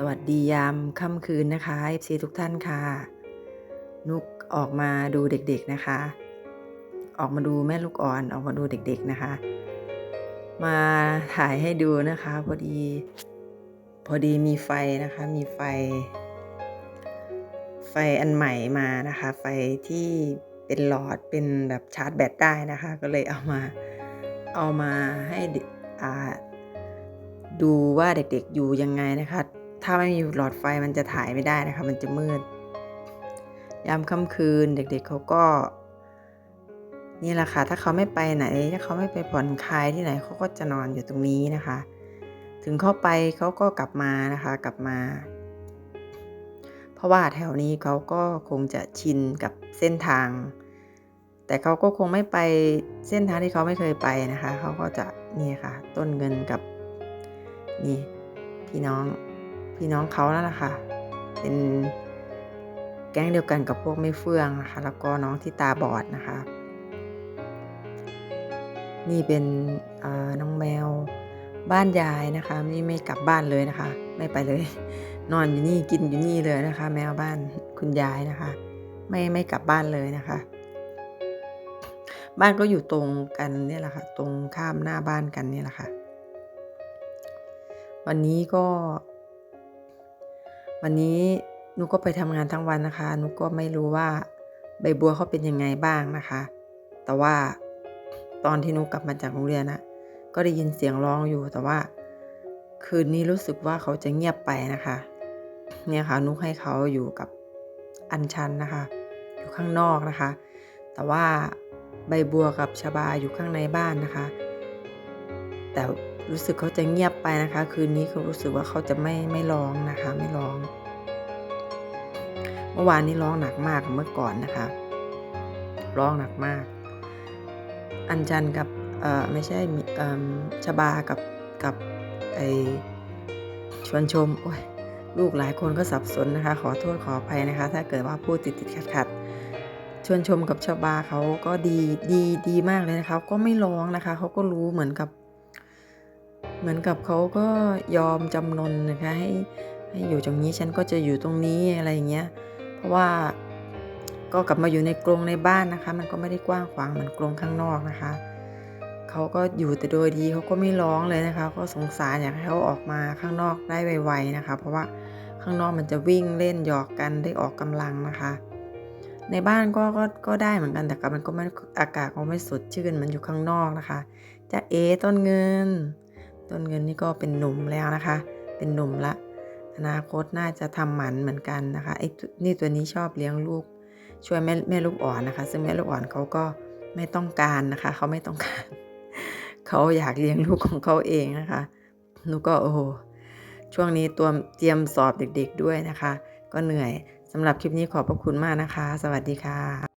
สวัสดียามค่ำคืนนะคะ FC ทุกท่านค่ะ นุกออกมาดูเด็กๆนะคะ ออกมาดูแม่ลูกอ่อนออกมาดูเด็กๆนะคะ มาถ่ายให้ดูนะคะพอดีพอดีมีไฟนะคะมีไฟ ไฟอันใหม่มานะคะ ไฟที่เป็นหลอดเป็นแบบชาร์จแบตได้นะคะ ก็เลยเอามาเอามาให้อาดูว่าเด็กๆอยู่ยังไงนะคะ ถ้าไม่มีหลอดไฟมันจะถ่ายไม่ได้นะคะ มันจะมืด ยามค่ำคืนเด็กๆเขาก็ นี่แหละค่ะ ถ้าเขาไม่ไปไหน ถ้าเขาไม่ไปผ่อนคลายที่ไหนเขาก็จะนอนอยู่ตรงนี้นะคะ ถึงเข้าไปเขาก็กลับมานะคะ กลับมา เพราะว่าแถวนี้เขาก็คงจะชินกับเส้นทาง แต่เขาก็คงไม่ไปเส้นทางที่เขาไม่เคยไปนะคะ เขาก็จะนี่ค่ะ ต้นเงินกับนี่พี่น้อง พี่น้องเขานั่นแหละค่ะ เป็นแก๊งเดียวกันกับพวกไม่เฟื่องนะคะ แล้วก็น้องที่ตาบอดนะคะ นี่เป็นน้องแมวบ้านยายนะคะนี่ไม่กลับบ้านเลยนะคะ ไม่ไปเลย นอนอยู่นี่กินอยู่นี่เลยนะคะ แมวบ้านคุณยายนะคะ ไม่ไม่กลับบ้านเลยนะคะ บ้านก็อยู่ตรงกันเนี่ยแหละค่ะ ตรงข้ามหน้าบ้านกันเนี่ยแหละค่ะ วันนี้ก็ วันนี้นุก็ไปทำงานทั้งวันนะคะ นุก็ไม่รู้ว่าใบบัวเขาเป็นยังไงบ้างนะคะ แต่ว่าตอนที่นุกกลับมาจากโรงเรียนนะก็ได้ยินเสียงร้องอยู่ แต่ว่า คืนนี้รู้สึกว่าเขาจะเงียบไปนะคะ เนี่ยค่ะนุกให้เขาอยู่กับอัญชันนะคะ อยู่ข้างนอกนะคะ แต่ว่าใบบัวกับชบาอยู่ข้างในบ้านนะคะ แต่ รู้สึกเขาจะเงียบไปนะคะ คืนนี้เขารู้สึกว่าเขาจะไม่ไม่ร้องนะคะ ไม่ร้อง เมื่อวานนี้ร้องหนักมากเมื่อก่อนนะคะ ร้องหนักมาก อัญชันกับเออไม่ใช่เออชบากับกับไอชวนชมโอ้ยลูกหลายคนก็สับสนนะคะ ขอโทษขออภัยนะคะ ถ้าเกิดว่าพูดติดติดขัดขัดชวนชมกับชบาเขาก็ดีดีดีมากเลยนะคะ ก็ไม่ร้องนะคะ เขาก็รู้เหมือนกับ เหมือนกับเขาก็ยอมจำนนนะคะให้ให้อยู่ตรงนี้ฉันก็จะอยู่ตรงนี้อะไรอย่างเงี้ย เพราะว่าก็กลับมาอยู่ในกรงในบ้านนะคะ มันก็ไม่ได้กว้างขวางเหมือนกรงข้างนอกนะคะเขาก็อยู่แต่โดยดีเขาก็ไม่ร้องเลยนะคะ ก็สงสารอยากให้เขาออกมาข้างนอกได้ไวๆนะคะ เพราะว่าข้างนอกมันจะวิ่งเล่นหยอกกันได้ออกกำลังนะคะ ในบ้านก็ก็ก็ได้เหมือนกันแต่ก็มันก็ไม่อากาศก็ไม่สดชื่นมันอยู่ข้างนอกนะคะจะเอต้นเงิน ต้นเงินนี่ก็เป็นหนุ่มแล้วนะคะ เป็นหนุ่มละ อนาคตน่าจะทำหมันเหมือนกันนะคะไอ้นี่ตัวนี้ชอบเลี้ยงลูก ช่วยแม่แม่ลูกอ่อนนะคะ ซึ่งแม่ลูกอ่อนเขาก็ไม่ต้องการนะคะ เขาไม่ต้องการ เขาอยากเลี้ยงลูกของเขาเองนะคะหนูก็โอ้โหช่วงนี้ตัวเตรียมสอบเด็กๆด้วยนะคะ ก็เหนื่อยสำหรับคลิปนี้ขอบพระคุณมากนะคะ สวัสดีค่ะ